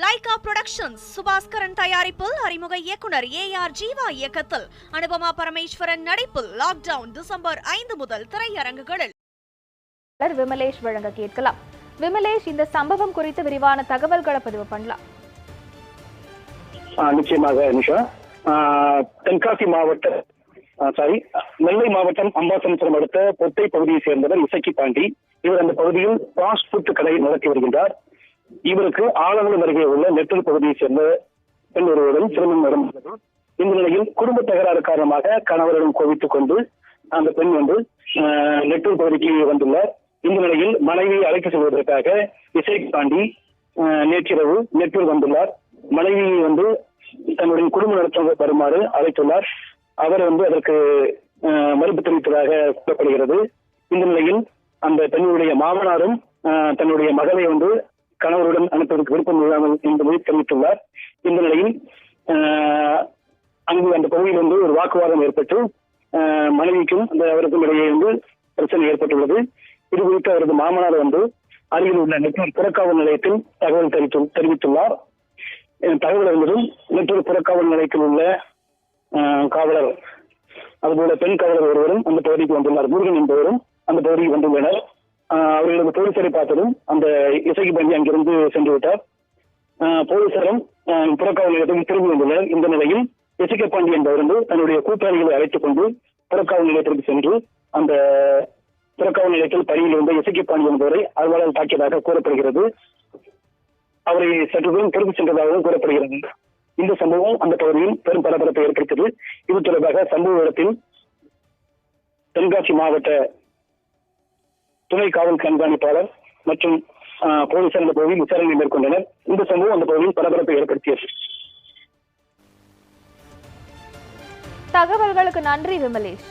Lyca productions Subaskaran தயாரிப்பில் அறிமுக இயக்குனர் ஏ ஆர் ஜீவா இயக்கத்தில் அனுபமா பரமேஸ்வரன் நடிப்பில் லாக்டவுன் டிசம்பர் ஐந்து முதல் திரையரங்குகளில். விமலேஷ் வழங்க கேட்கலாம். விமலேஷ் இந்த சம்பவம் குறித்து விரிவான தகவல்களை பதிவு பண்ணலாம். ஆ, நிச்சயமாக நிஷா. தென்காசி மாவட்ட சாரி நெல்லை மாவட்டம் அம்பாசமுத்திரம் அடுத்த பொத்தை பகுதியை சேர்ந்தவர் இசக்கி பாண்டி. இவர் அந்த பகுதியில் ஃபாஸ்ட் ஃபுட் கடை நடத்தி வருகின்றார். இவருக்கு ஆலங்குளம் அருகே உள்ள நெற்றல் பகுதியை சேர்ந்த பெண் ஒருவருடன் திருமணம் நடந்தது. இந்த நிலையில் குடும்ப தகராறு காரணமாக கணவரிடம் கோவித்துக் கொண்டு அந்த பெண் வந்து நெட்டூர் பகுதிக்கு வந்துள்ளார். இந்த நிலையில் மனைவியை அழைத்து செல்வதற்காக இசை பாண்டி நேற்றிரவு நெட்டூர் வந்துள்ளார். மனைவி வந்து தன்னுடைய குடும்ப நடத்த வருமாறு அழைத்துள்ளார். அவர் வந்து அதற்கு மறுப்பு தெரிவித்ததாக கூறப்படுகிறது. இந்த நிலையில் அந்த பெண்ணுடைய மாமனாரும் ஆஹ், தன்னுடைய மகளை வந்து கணவருடன் அனுப்புவதற்கு விருப்பம் இல்லாமல் என்பதை தெரிவித்துள்ளார். இந்த நிலையில் அங்கு அந்த பகுதியில் வந்து ஒரு வாக்குவாதம் ஏற்பட்டு மனைவிக்கும் அந்த அவருக்கும் இடையே வந்து பிரச்சனை ஏற்பட்டுள்ளது. இது குறித்து அவரது மாமனார் வந்து அருகில் உள்ள நெட்வொர்க் புறக்காவல் நிலையத்தில் தகவல் தெரிவித்து தெரிவித்துள்ளார். தகவல் என்பதும் நெற்றூர் புறக்காவல் நிலையத்தில் உள்ள காவலர் அதுபோல பெண் காவலர் ஒருவரும் அந்த பகுதிக்கு வந்துள்ளார். முருகன் என்பவரும் அந்த பகுதிக்கு வந்துள்ளனர். அவர்களது போலீசாரை பார்த்ததும் அந்த இசைக்கு பண்டி அங்கிருந்து சென்று விட்டார். போலீசாரும் புறக்காவல் நிலையத்துக்கு திரும்பி வந்துள்ளனர். இந்த நிலையில் இசைக்க பாண்டி என்பவர்ந்து தன்னுடைய கூட்டாளிகளை அழைத்துக் கொண்டு புறக்காவல் நிலையத்திற்கு சென்று அந்த புறக்காவல் நிலையத்தில் பணியில் இருந்த இசைக்கு பாண்டி என்பவரை அலுவலர் தாக்கியதாக கூறப்படுகிறது. அவரை சற்று தூரம் திரும்பி சென்றதாகவும் கூறப்படுகிறது. இந்த சம்பவம் அந்த பகுதியில் பெரும் பரபரப்பை ஏற்படுத்தியது. இது தொடர்பாக சம்பவ இடத்தில் தென்காசி மாவட்ட துணை காவல் கண்காணிப்பாளர் மற்றும் ஆஹ், போலீசார் அந்த பகுதியில் விசாரணை மேற்கொண்டனர். இந்த சம்பவம் அந்த பகுதியில் பரபரப்பை ஏற்படுத்தியது. தகவல்களுக்கு நன்றி விமலேஷ்.